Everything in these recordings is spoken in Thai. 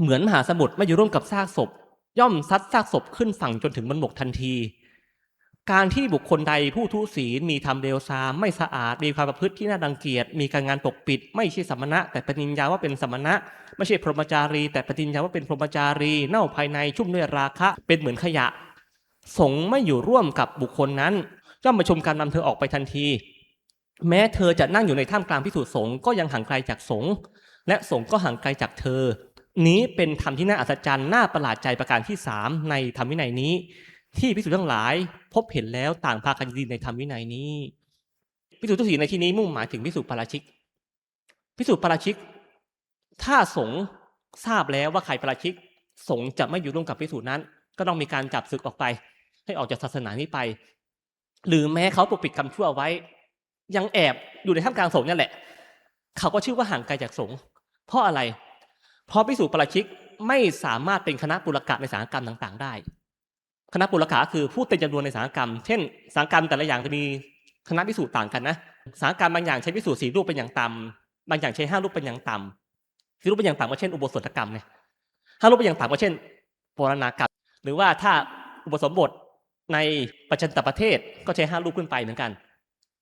เหมือนมหาสมุทรไม่อยู่ร่วมกับซากศพ ย่อมซัดซากศพขึ้นฝั่งจนถึงบนบกทันที การที่บุคคลใดผู้ทุศีลมีทำเดวซามไม่สะอาดมีความประพฤติที่น่าดังเกียจมีการงานปกปิด ไม่ใช่สมณะ แต่ปฏิญญาว่าเป็นสมณะ ไม่ใช่พรหมจารี แต่ปฏิญญาว่าเป็นพรหมจารี เน่าภายในชุ่มด้วยราคะ เป็นเหมือนขยะ สงไม่อยู่ร่วมกับบุคคลนั้นย่อมประชุมการนำเธอออกไปทันที แม้เธอจะนั่งอยู่ในท่ามกลางพิสูจน์สงก็ยังห่างไกลจากสงและสงก็ห่างไกลจากเธอ นี้เป็นธรรมที่น่าอัศจรรย์น่าประหลาดใจประการที่สามในธรรมวินัยนี้ ที่พิสูจน์ทั้งหลาย พบเห็นแล้วต่างพากันยินดีในธรรมวินัยนี้พิสูจน์ทุกสีในที่นี้มุ่งหมายถึงพิสูจน์ปาราชิกพิสูจน์ปาราชิก ถ้าสงฆ์ทราบแล้วว่าใครปาราชิก สงฆ์จะไม่อยู่ร่วมกับพิสูจน์นั้น ก็ต้องมีการจับศึกออกไป ให้ออกจากศาสนานี้ไป หรือแม้เขาปกปิดคำชั่วไว้ ยังแอบอยู่ในท่ามกลางสงฆ์นั่นแหละ เขาก็ชื่อว่าห่างไกลจากสงฆ์เพราะอะไร เพราะพิสูจน์ปราชิกไม่สามารถเป็นคณะปุรกะในสังฆกรรมต่างๆ ได้ คณะปุรกะคือผู้เต็มจำนวนในสังฆกรรม เช่นสังฆกรรมแต่ละอย่างจะมีคณะพิสูจน์ต่างกันนะสังฆกรรมบางอย่างใช้พิสูจน์สี่รูปเป็นอย่างต่ำบางอย่างใช้ห้ารูปเป็นอย่างต่ำสี่รูปเป็นอย่างต่ำก็เช่นอุโบสถกรรมเนี่ยห้ารูปเป็นอย่างต่ำก็เช่นปรณากรรม หรือว่าถ้าอุปสมบทในประชันตประเทศก็ใช้ห้ารูปขึ้นไปเหมือนกัน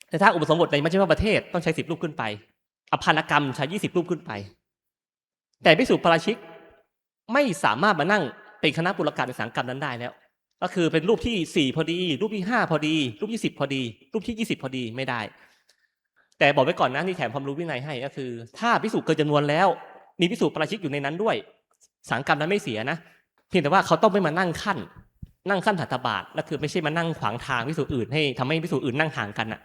แต่ถ้าอุปสมบทในไม่ใช่ว่าประเทศต้องใช้สิบรูปขึ้นไป อภานกรรมใช้ยี่สิบรูปขึ้นไป แต่พิสูจน์ปราชิกไม่สามารถมานั่งเป็นคณะปุรกะในสังกรรมนั้นได้แล้ว ก็คือเป็นรูปที่สี่พอดี รูปที่ห้าพอดี รูปที่สิบพอดี รูปที่ยี่สิบพอดีไม่ได้ แต่บอกไว้ก่อนนะนี่แถมความรู้วินัยให้ก็คือ ถ้าพิสูจน์เกินจำนวนแล้ว มีพิสูจน์ปราชิกอยู่ในนั้นด้วย สังกรรมนั้นไม่เสียนะเพียงแต่ว่าเขาต้องไม่มานั่งขั้น นั่งขั้นถัตบาทและคือไม่ใช่มานั่งขวางทางพิสูจน์อื่นให้ทำให้พิสูจน์อื่นนั่งห่างกันอะ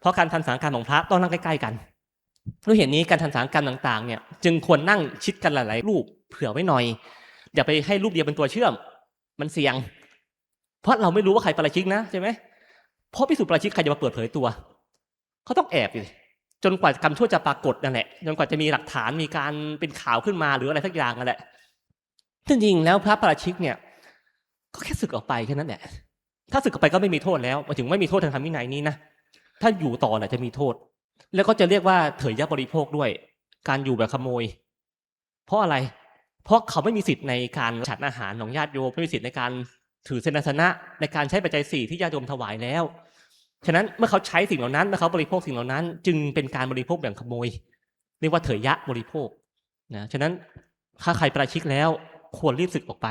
เพราะการทันสังการของพระต้องนั่งใกล้ๆกันด้วยเหตุนี้การทันสังการต่าง ๆ เนี่ย จึงควรนั่งชิดกันหลายๆรูปเผื่อไว้หน่อย อย่าไปให้รูปเดียวเป็นตัวเชื่อม มันเสี่ยง เพราะเราไม่รู้ว่าใครปราชิกนะใช่ไหมเพราะพิสูจน์ปราชิกใครจะมาเปิดเผยตัวเขาต้องแอบอยู่จนกว่ากรรมชั่วจะปรากฏนั่นแหละจนกว่าจะมีหลักฐานมีการเป็นข่าวขึ้นมาหรืออะไรสักอย่างนั่นแหละจริงแล้วพระปราชิกเนี่ย ก็แค่สึกออกไปแค่นั้นแหละถ้าสึกออกไปก็ไม่มีโทษแล้วมาถึงไม่มีโทษทางธรรมวินัยนี้นะถ้าอยู่ต่อน่ะจะมีโทษ แล้วก็จะเรียกว่าเถยยะบริโภคด้วย การอยู่แบบขโมย เพราะอะไร เพราะเขาไม่มีสิทธิ์ในการฉันอาหารของญาติโยมไม่มีสิทธิ์ในการถือเสนาสนะในการใช้ปัจจัยสี่ที่ญาติโยมถวายแล้ว ฉะนั้นเมื่อเขาใช้สิ่งเหล่านั้นเมื่อเขาบริโภคสิ่งเหล่านั้น จึงเป็นการบริโภคแบบขโมย เรียกว่าเถยยะบริโภคนะฉะนั้นถ้าใครประชิกแล้วควรรีบสึกออกไป